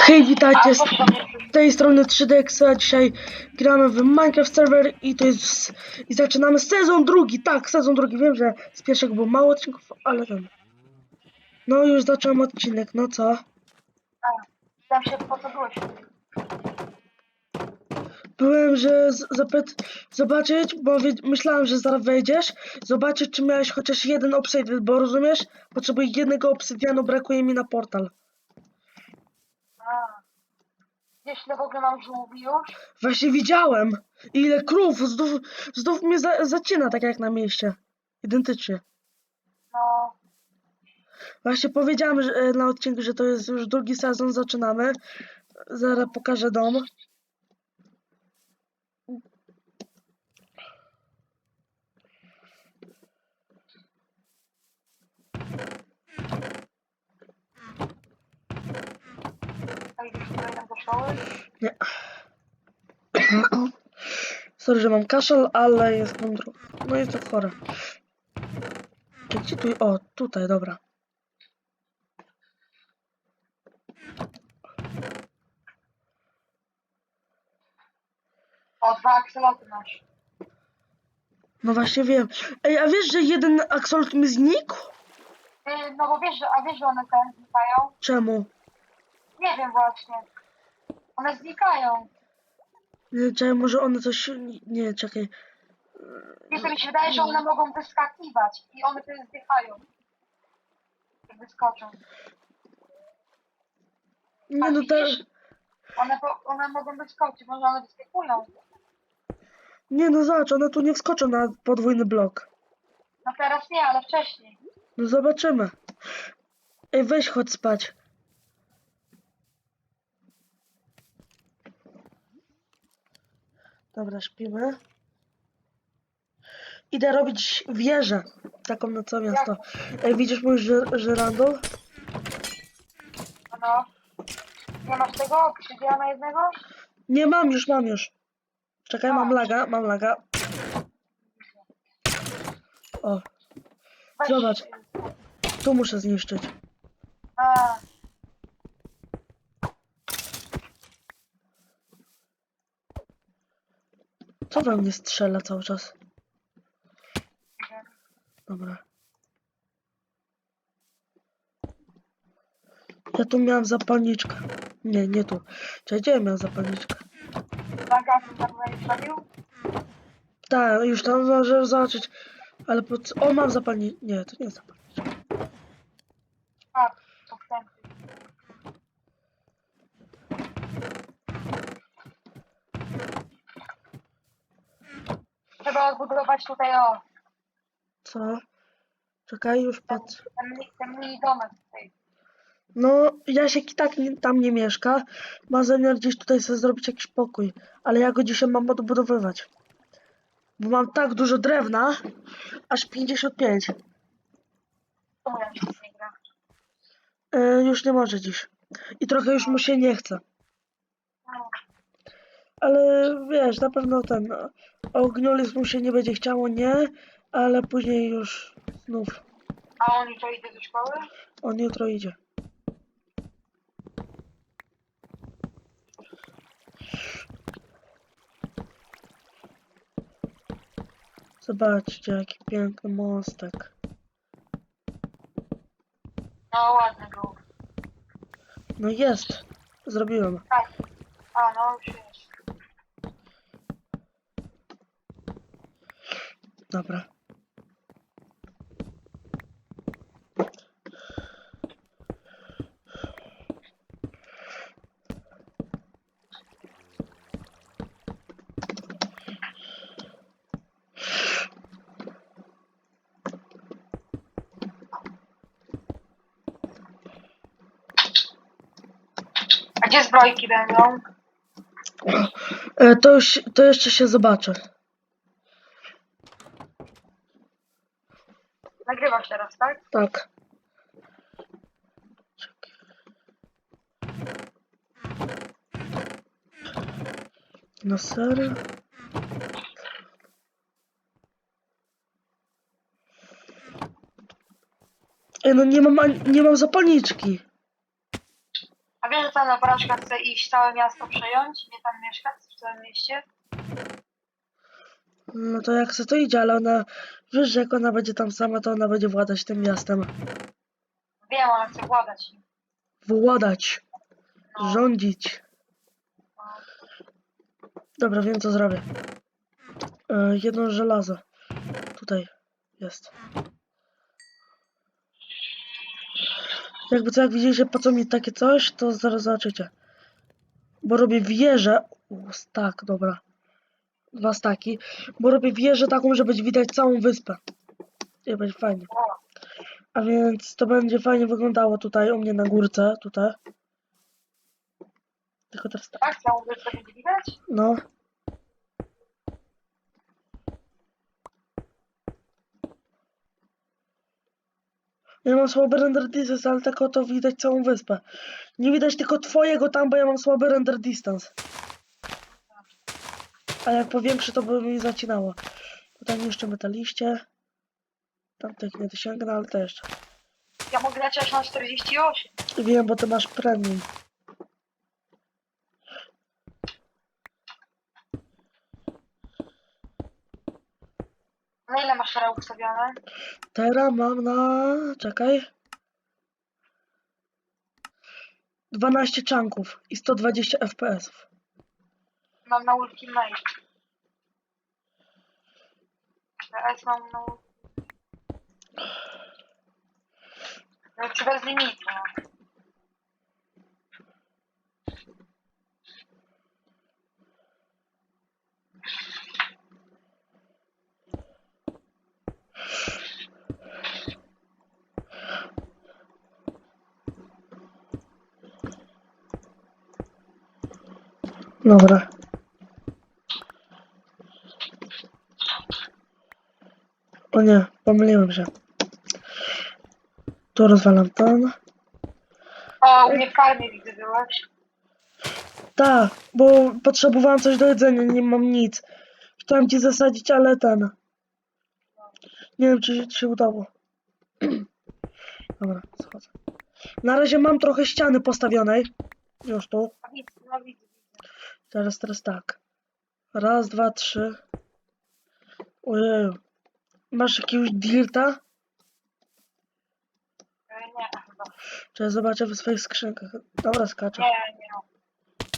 Hej, witajcie, z tej strony 3DX, a dzisiaj gramy w Minecraft Server i to jest, i zaczynamy sezon drugi, tak, sezon drugi, wiem, że z pierwszego było mało odcinków, ale ten, no już zacząłem odcinek, no co, A, Tam się po co byłeś? byłem, że zapyt, zobaczyć, bo myślałem, że zaraz wejdziesz, zobaczyć, czy miałeś chociaż jeden obsydian, bo rozumiesz, potrzebuję jednego obsydianu, brakuje mi na portal, Ile w ogóle mam żółwi już? właśnie widziałem, ile krów, znów, znów mnie za, zacina, tak jak na mieście, identycznie. No, Właśnie powiedziałem że, e, na odcinku, że to jest już drugi sezon, zaczynamy. Zaraz pokażę dom. a idziesz Nie. Sorry, że mam kaszel, ale jest mądro. No jest to chore. Czy Gdzie tu? O, tutaj, dobra. O, dwa akseloty masz. No właśnie wiem. Ej, a wiesz, że jeden aksolut mi znikł? Ty, no bo wiesz, że, a wiesz, że one ten znikają? Czemu? Nie wiem właśnie. One znikają. Nie, czekaj, może one coś... Nie, czekaj. To mi się wydaje, że one mogą wyskakiwać i one wtedy zdychają. Jak wyskoczą. Nie, no to... widzisz? One, po, one mogą wyskoczyć, może one wyskakują. Nie, no zobacz, one tu nie wskoczą na podwójny blok. No teraz nie, ale wcześniej. No zobaczymy. Ej, weź chodź spać. Dobra, śpimy. Idę robić wieżę. Taką na całe miasto. Ej, widzisz mój ży- żyrandol? No. Nie masz tego? Przydziela jednego? Nie mam już, mam już. Czekaj, mam laga, mam laga. O. Zobacz. tu muszę zniszczyć. A, Co we mnie strzela cały czas? Dobra. Ja tu miałem zapalniczkę. Nie, nie tu. Czekaj, gdzie ja miałem zapalniczkę? Robił? Tak, już tam możesz zobaczyć. Ale po co? O, mam zapalniczkę. Nie, to nie jest zapalniczka. A, to chcę. Odbudować tutaj o, Co? Czekaj, już ten, patrz. ten, mi- ten mini domek tutaj. No, Jasiek i tak nie, tam nie mieszka. Ma zamiar gdzieś tutaj sobie zrobić jakiś pokój. Ale ja go dzisiaj mam odbudowywać. Bo mam tak dużo drewna. Aż 55. Czemu ja się nie gra? E, już nie może dziś. I trochę już mu się nie chce. Ale wiesz, na pewno ten e, ogniolizm mu się nie będzie chciało, nie, ale później już znów A on jutro idzie do szkoły? on jutro idzie. Zobaczcie, jaki piękny mostek. No ładny był. No jest, zrobiłem. Tak. A, no już jest. Dobra. A gdzie zbrojki będą? E, to już, to jeszcze się zobaczy. Nagrywasz teraz, tak? Tak. No serio? Ej, no nie mam, ani- nie mam zapalniczki. A wiesz, że ta naporaczka chce iść całe miasto przejąć? Nie tam mieszkać w całym mieście? No to jak chce to idzie, ale ona, wiesz, że jak ona będzie tam sama, to ona będzie władać tym miastem. Wiem, ona chce władać. Władać, No. rządzić. Dobra, wiem co zrobię. E, jedno żelazo. Tutaj jest. Jakby co, jak widzicie, po co mi takie coś, to zaraz zobaczycie. Bo robię wieżę. U, stak, dobra. Dwa staki. Bo robię wieżę taką, żeby widać całą wyspę. I będzie fajnie. A więc to będzie fajnie wyglądało tutaj u mnie na górce, tutaj. Tylko teraz tak. tak? Całą wyspę będzie widać? No. Ja mam słaby render distance, ale tylko to widać całą wyspę. Nie widać tylko twojego tam, bo ja mam słaby render distance. A jak powiększy, to by mi zacinało. Tutaj jeszcze metaliście. Tamtych nie dosięgnę, ale jeszcze. Ja mogę lecieć na 48. Wiem, bo ty masz premium. Na ile masz teraz ustawione? Teraz mam na... czekaj. 12 czanków i 120 FPS. Mam na Ultimate. Teraz mam na... No, czy bez limitu. Dobra. O nie, pomyliłem się. Tu rozwalam ten. U mnie w karmie widzę byłeś. Tak, bo potrzebowałem coś do jedzenia, nie mam nic. Chciałem ci zasadzić, ale ten. Nie wiem, czy się udało. Dobra, schodzę. Na razie mam trochę ściany postawionej. Już tu. A widzę, no widzę. Teraz, teraz tak. Raz, dwa, trzy. Ojeju. Masz jakiegoś dirta? Nie, chyba. Czy zobaczę w swoich skrzynkach? Dobra, skaczę. Nie, nie.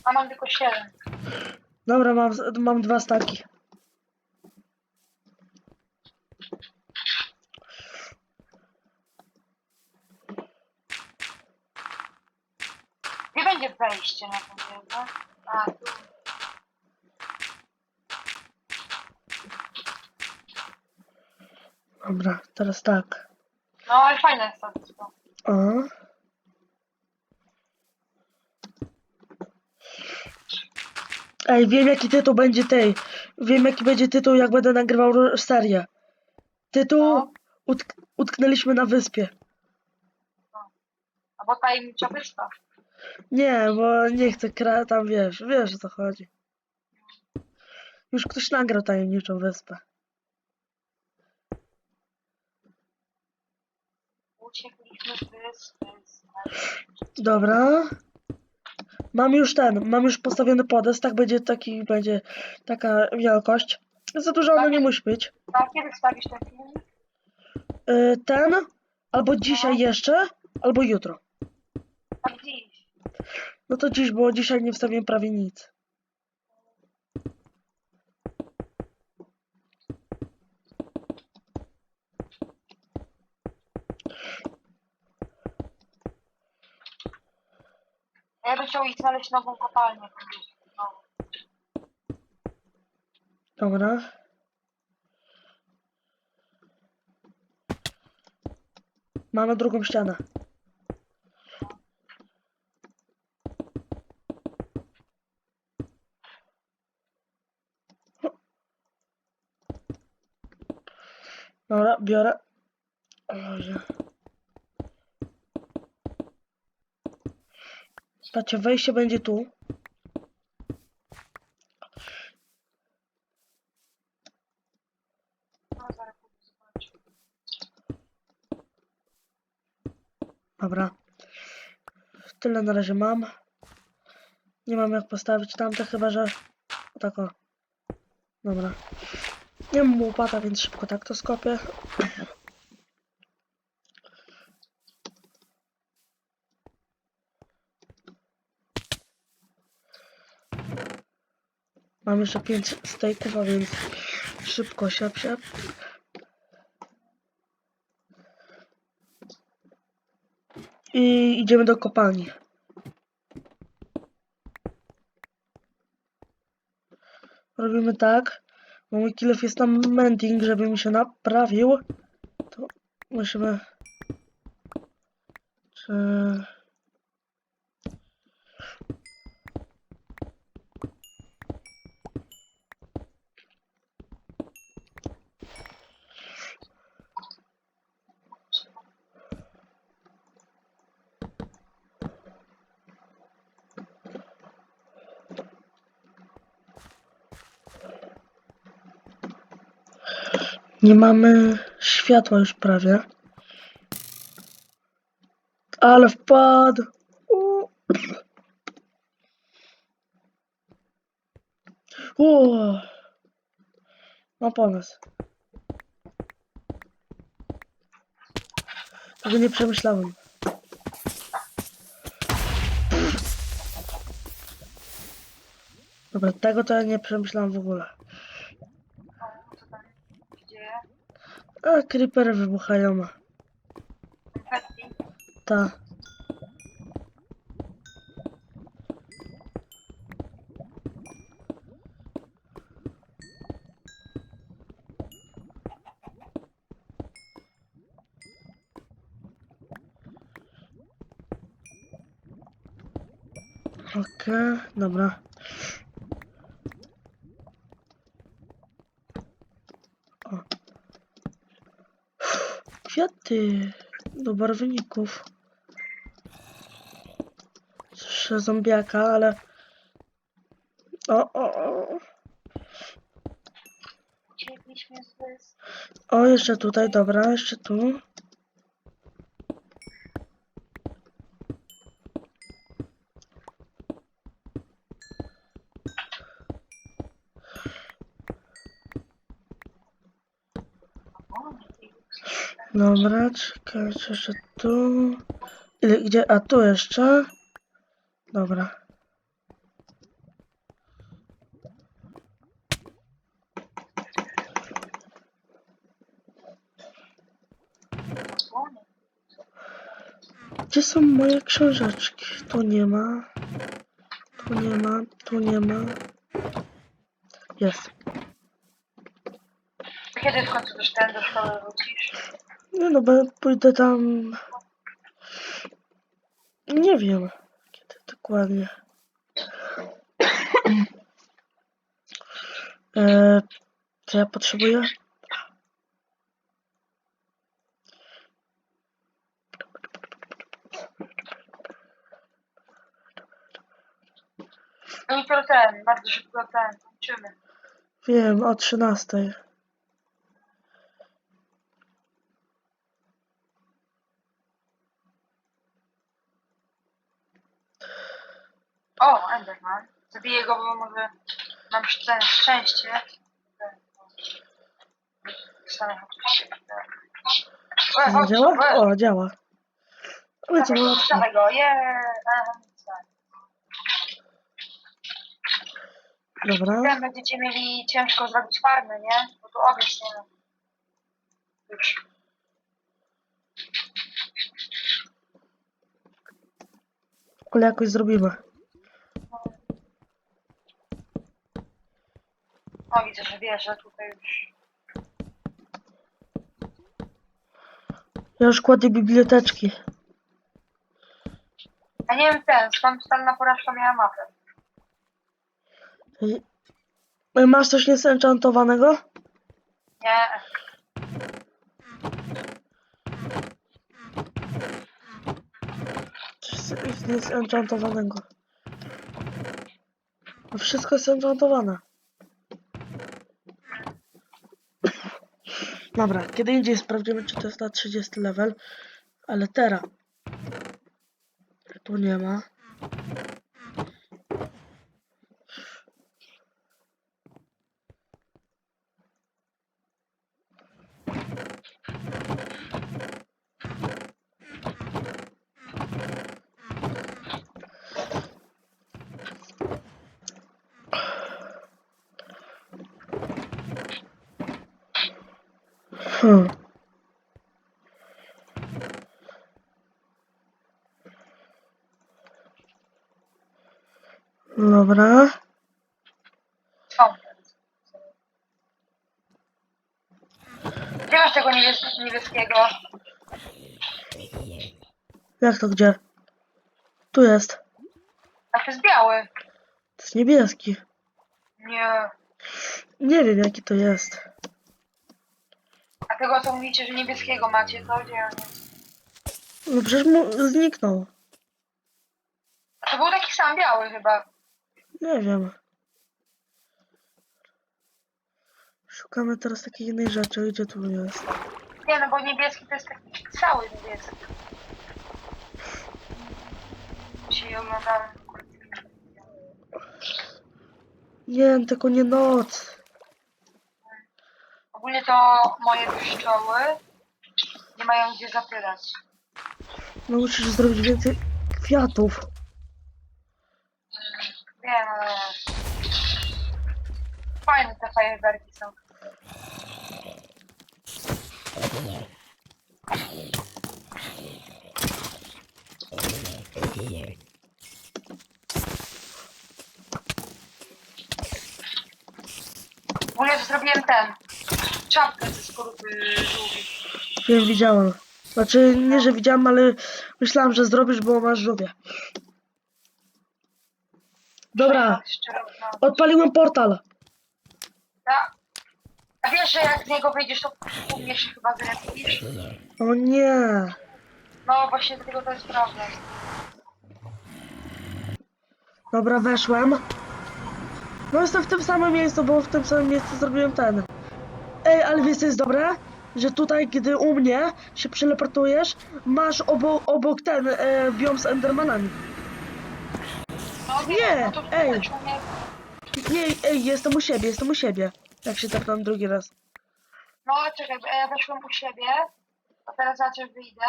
A mam tylko 7. Dobra, mam, mam dwa staki. Gdzie będzie wejście na tą wieżę? A, tu. Dobra, teraz tak. No, ale fajne jest to wszystko. O. Ej, wiem jaki tytuł będzie tej. Wiem jaki będzie tytuł, jak będę nagrywał ro- serię. Tytuł No. utk Utknęliśmy na wyspie. Albo tajemnicza wyspa. Nie, bo nie chcę kra... tam wiesz, wiesz o co chodzi. Już ktoś nagrał tajemniczą wyspę. Uciekliśmy. Dobra. Mam już ten, mam już postawiony podest, tak będzie taki, będzie taka wielkość. Za dużo ono nie musi być. A kiedy wstawisz ten filmik? Y, Ten, albo dzisiaj jeszcze, albo jutro. A dziś. No to dziś, bo dzisiaj nie wstawiłem prawie nic. A ja bym chciał iść znaleźć nową kopalnię. No. Dobra. Mamy drugą ścianę. Dobra, biorę. Boże. Patrzcie, wejście będzie tu. Dobra. Tyle na razie mam. Nie mam jak postawić tamte, chyba że... O, tak o. Dobra. Nie mam łopata, więc szybko tak to skopię. Mam jeszcze 5 stejków, a więc szybko siap, siap. I idziemy do kopalni. Robimy tak. bo Mój kilof jest na mending, żeby mi się naprawił. To musimy... Czy... Nie mamy światła już prawie. Ale wpadł. O. Mam pomysł. Tego nie przemyślałem. Dobra, tego to ja nie przemyślałem w ogóle. O, co tam się dzieje? A, creepery wybuchają. Ta. Okej, dobra. O. Kwiaty do barwników. Słyszę zombiaka, ale... O, o, o. O, jeszcze tutaj, dobra, jeszcze tu. O, i- Dobra, czekajcie, jeszcze tu. Ile, gdzie? A tu jeszcze. Dobra. Gdzie są moje książeczki? Tu nie ma. Tu nie ma, tu nie ma. Jest. Kiedy w końcu też ten do szkoły wrócisz? Nie no, bo pójdę tam... Nie wiem, kiedy dokładnie. E, co ja potrzebuję? No i to ten, bardzo szybko ten, kończymy. Wiem, o 13. O, Enderman. Zabiję go, bo może mam szczę- szczęście. Dostanę chociaż- E, Nie chodź, działa? O, działa. Ale co dawaj, łatwo. dawaj go, Dobra. Potem będziecie mieli ciężko zrobić farmę, nie? Bo tu owiec nie ma. Już. Ale jakoś zrobimy. O, widzę, że wiesz, że tutaj już... Ja już kładę biblioteczki. Ja nie wiem ten, skąd stalna porażka miała mapę. I- E, Masz coś niezenchantowanego? Nie, Coś z-. No Wszystko jest enchantowane. Dobra, kiedy indziej sprawdzimy, czy to jest na 30 level. Ale teraz. Tu nie ma. Hmm. Dobra. Gdzie masz tego niebies- niebieskiego? Jak to gdzie? Tu jest. A to jest biały. To jest niebieski. Nie. Nie wiem jaki to jest. A tego co mówicie, że niebieskiego macie, to gdzie on jest? No przecież mu zniknął. A to był taki sam biały chyba. Nie wiem. Szukamy teraz takiej innej rzeczy. Gdzie tu jest? Nie no, bo niebieski to jest taki cały niebieski. Dzisiaj oglądałem. Nie, tylko nie noc. Ogólnie to moje pszczoły nie mają gdzie zapylać. No musisz zrobić więcej kwiatów. Wiem, ale... Fajne te fajerwerki są. W ogóle zrobiłem ten. Czapkę ze skorupy żółwi. Wiem, widziałem. Znaczy, nie, że widziałem, ale myślałem, że zrobisz, bo masz żółwie. Dobra, Szczerowno. odpaliłem portal. A, a wiesz, że jak z niego wyjdziesz, to umiesz się chyba zrespisz? O nie. No właśnie dlatego to jest problem. Dobra, weszłem. No jestem w tym samym miejscu, bo w tym samym miejscu zrobiłem ten. Ej, ale wiesz co jest dobre? Że tutaj, gdy u mnie się przeleportujesz, masz obok, obok ten e, biom z Endermanami. No Nie, to ej. mnie- Nie, ej, jestem u siebie, jestem u siebie. Jak się tepnę drugi raz. No czekaj, bo ja weszłem u siebie, a teraz zobaczę, wyjdę.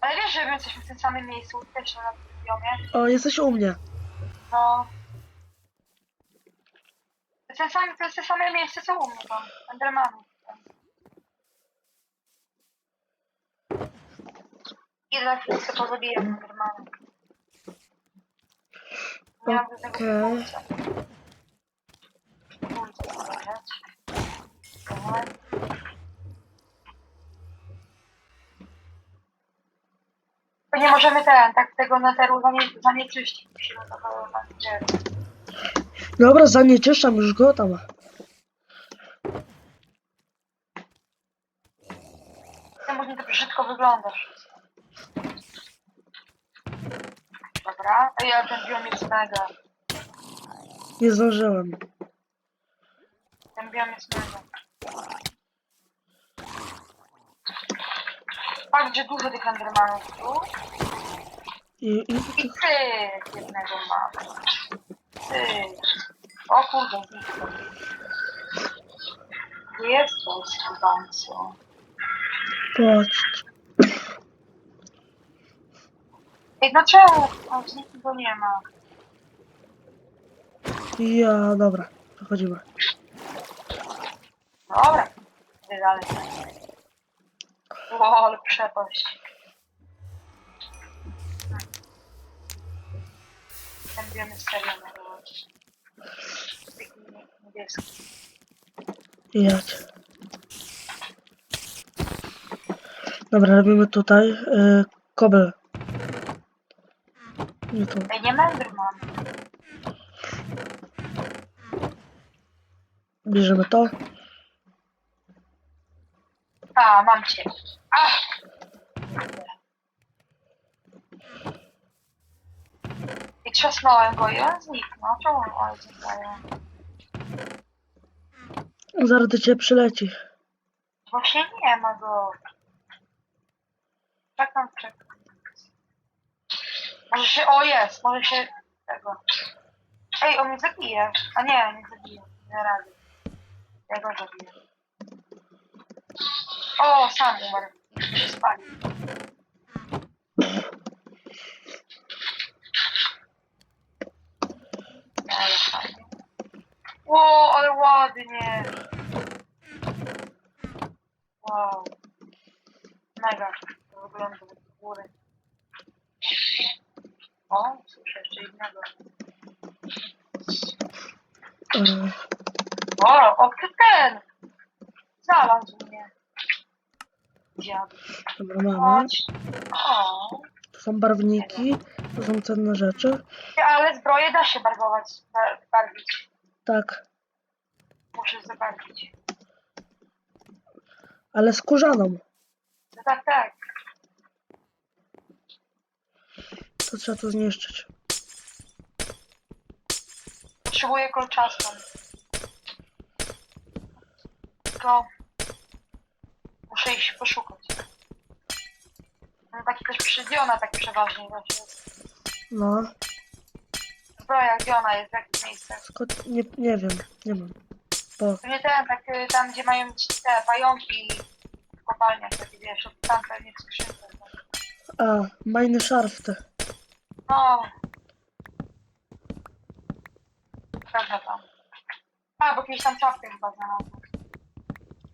Ale wiesz, że my jesteśmy w tym samym miejscu, też na tym biomie. O, jesteś u mnie. No. To jest, ten sam, to jest te same miejsce, co u mnie tam. Endermanów. I za sobie pozabiję Endermanów. Nie mam do tego Okej. pomysłu. Kurde, zobaczyć. Dobra. To nie możemy ten, tak tego neteru zanie- zanieczyścić. Musimy to zachować. Dobra, zanieczyszczam już go tam. Ty mówi, to brzydko wyglądasz. Dobra, Ej, ale ten biom jest mega. Nie zdążyłem. Ten biom jest mega. Fakt, że dużo tych Endermanów tu. I, i, I ty jednego mam. Ty. O kurde, zniknął. Gdzie jesteś, skubańcu? patrz. Ej, no czemu? O, go nie ma. Ja, dobra, przechodzimy. Dobra. Idę dalej. Ale przepaść. Ten serio. Taki niebieski. Dobra, robimy tutaj y, kobel. Nie tu. Nie. Bierzemy to. A, mam cię. Ach! I trzasnąłem go i on zniknął. Czemu on znikają? Zaraz do ciebie przyleci. Właśnie nie ma go. Czekam, czekam. Może się, o jest, może się tego. Ej, on mnie zabije. A nie, nie zabije. Nie rady. Ja go zabiję. O, sam umarł. Się spalił. Ale fajnie. Ło, ale ładnie. Wow. Mega. To wygląda jak góry. O, słyszę jeszcze innego. E, O, o, ty ten! Znalazł mnie. Dziadu. dobra, mamy. Chodź. O. Tu są barwniki, to są cenne rzeczy. Ale zbroję da się barwować, bar- barwić. Tak, Muszę zobaczyć. ale skórzaną. No tak, tak. To trzeba to zniszczyć. Potrzebuję kolczastą. Tylko muszę iść poszukać. No taki też przydziona tak przeważnie właśnie. No, Zbroja, gdzie ona jest, w jakim miejscu? skąd, nie, nie wiem, nie mam. Bo, To nie ten, tak y, tam gdzie mają ci te pająki w kopalniach, takie wiesz, od tam pewnie w skrzynce. a, majny szarf te. No. Prawda tam. A, bo kiedyś tam czapkę chyba znalazłem.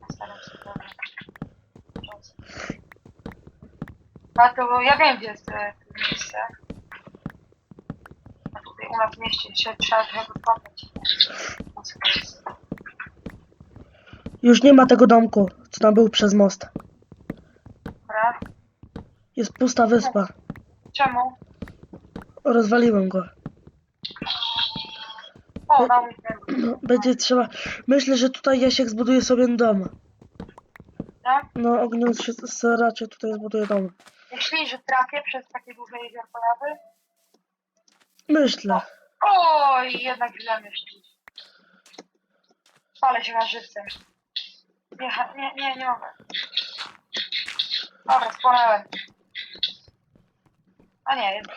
Na starym. Czas. A to ja wiem gdzie jest e, to miejsce. Się trzeba trochę. No? Już nie ma tego domku, co tam był przez most. Dobra. Jest pusta wyspa. Czemu? Rozwaliłem go. O, ten. No, będzie trzeba. Myślę, że tutaj Jasiek zbuduje sobie dom. Tak? No, ogniąc się raczej tutaj zbuduje dom. Myślisz, że trafię przez takie duże jeziorko lawy? Myślę. Oj, jednak źle myślisz. Spalę się na żywcem. Nie, nie, nie, nie mogę. Dobra, spłonęłem. A nie, jednak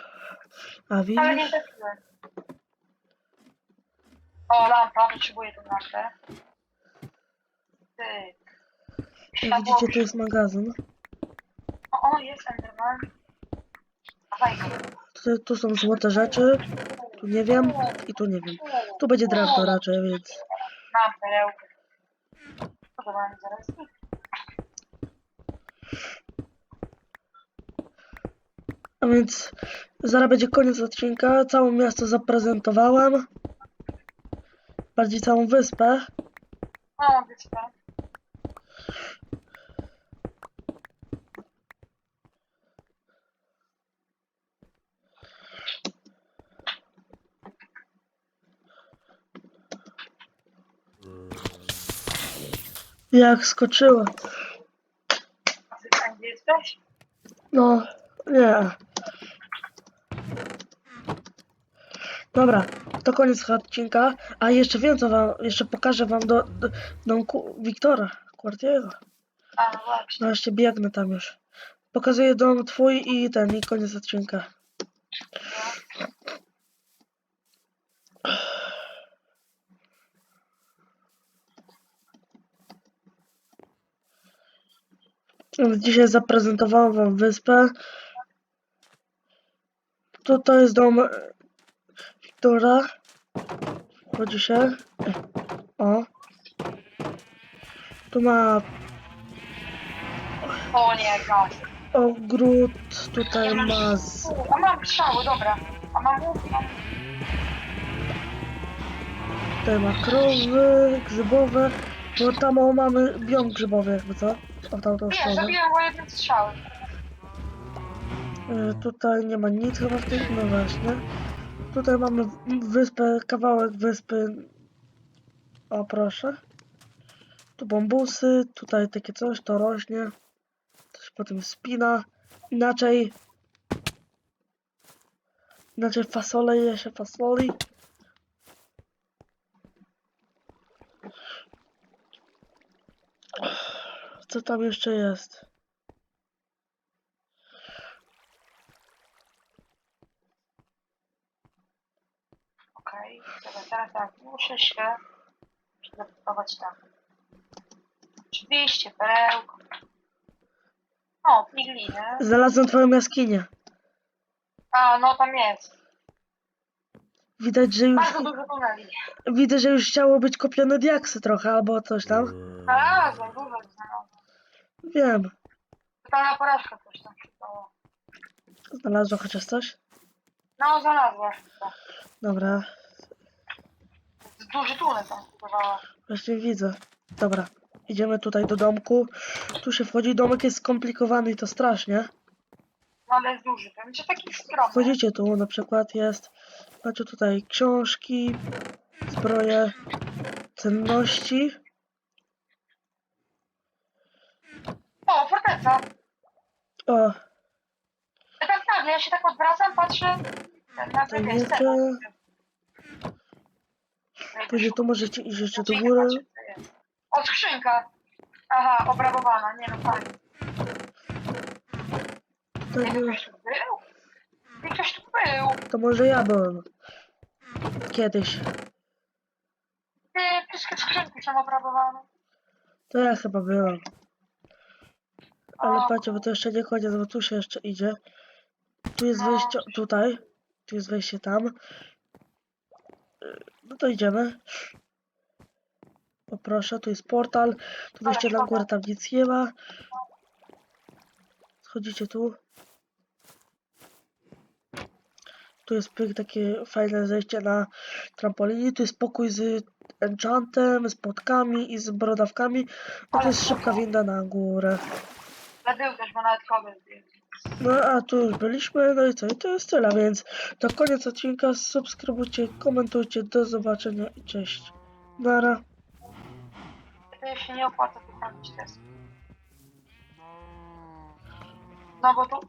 A ale widzisz? nie trafiłem. O, lampa, potrzebuję tą lampę. Ty. Jak widzicie, tu jest magazyn. O, o, jest Enderman. Dawaj go. Tutaj, tu są złote rzeczy. Tu nie wiem. I tu nie wiem. Tu będzie drewno raczej, więc. Mam. A więc zaraz będzie koniec odcinka. Całe miasto zaprezentowałem. Bardziej całą wyspę. O, wyspę. Jak skoczyła. Ty tam gdzie jesteś? No, nie. Dobra, to koniec odcinka. A jeszcze wiem co wam, jeszcze pokażę wam do, do domku Wiktora Quartiego. A, no właśnie. No jeszcze biegnę tam już. Pokazuję dom twój i ten, i koniec odcinka. Dzisiaj zaprezentowałem wam wyspę. Tu to jest dom e, Wiktora. Chodzi się. O. Tu ma O nie, gaz. ogród, tutaj ma z... A mam strzały, dobra. A mam łuk, mam... Tutaj ma krowy grzybowe. Bo tam o, mamy biom grzybowy jakby co? O tamtą Nie, stronę. zabiłem go jednym strzałem. Y, Tutaj nie ma nic chyba w tym, no właśnie. Tutaj mamy w- wyspę, kawałek wyspy. O proszę. Tu bambusy, tutaj takie coś, to rośnie. To się potem spina. Inaczej. Inaczej fasole je się fasoli. Co tam jeszcze jest? Okej, dobra, teraz tak, muszę się przygotować tam. Oczywiście, perełko. O, figliny. Znalazłem twoją jaskinię. A, no tam jest. Widać, że już, Bardzo dużo tuneli. widzę, że już chciało być kopione diaksy trochę albo coś tam. Znalazłem, dużo znalazłem. Wiem. Totalna porażka coś tam przydało. Znalazła chociaż coś? No, znalazła. Dobra. Duży tunel tam budowała. Właśnie widzę. Dobra. Idziemy tutaj do domku. Tu się wchodzi. Domek jest skomplikowany i to strasznie. No, ale jest duży. To będzie taki skromny. Wchodzicie tu, na przykład jest, macie tutaj książki, zbroje, cenności. O, forteca. O, Ja tak nagle, ja się tak odwracam, patrzę. Na To wiecie, wiecie. później tu możecie iść jeszcze do góry. O, skrzynka. Aha, obrabowana. Nie no, fajnie. To, Nie, ktoś tu był? Nie, ktoś tu był. to może ja byłem. Kiedyś. Ty, wszystkie skrzynki są obrabowane. To ja chyba byłem. Ale patrzcie, bo to jeszcze nie koniec, bo tu się jeszcze idzie. Tu jest No. wejście tutaj. Tu jest wejście tam. No to idziemy. Poproszę, tu jest portal. Tu wejście na górę, tam nic nie ma. Schodzicie tu. Tu jest pyk, takie fajne zejście na trampolinie. Tu jest pokój z enchantem, z płotkami i z brodawkami. Ale to jest szybka winda na górę. Był też, bo nawet był. No a tu już byliśmy, no i co? I to jest tyle, więc to koniec odcinka. Subskrybujcie, komentujcie. Do zobaczenia i cześć. Nara. To się nie opłaca tu chodzić też. No bo tu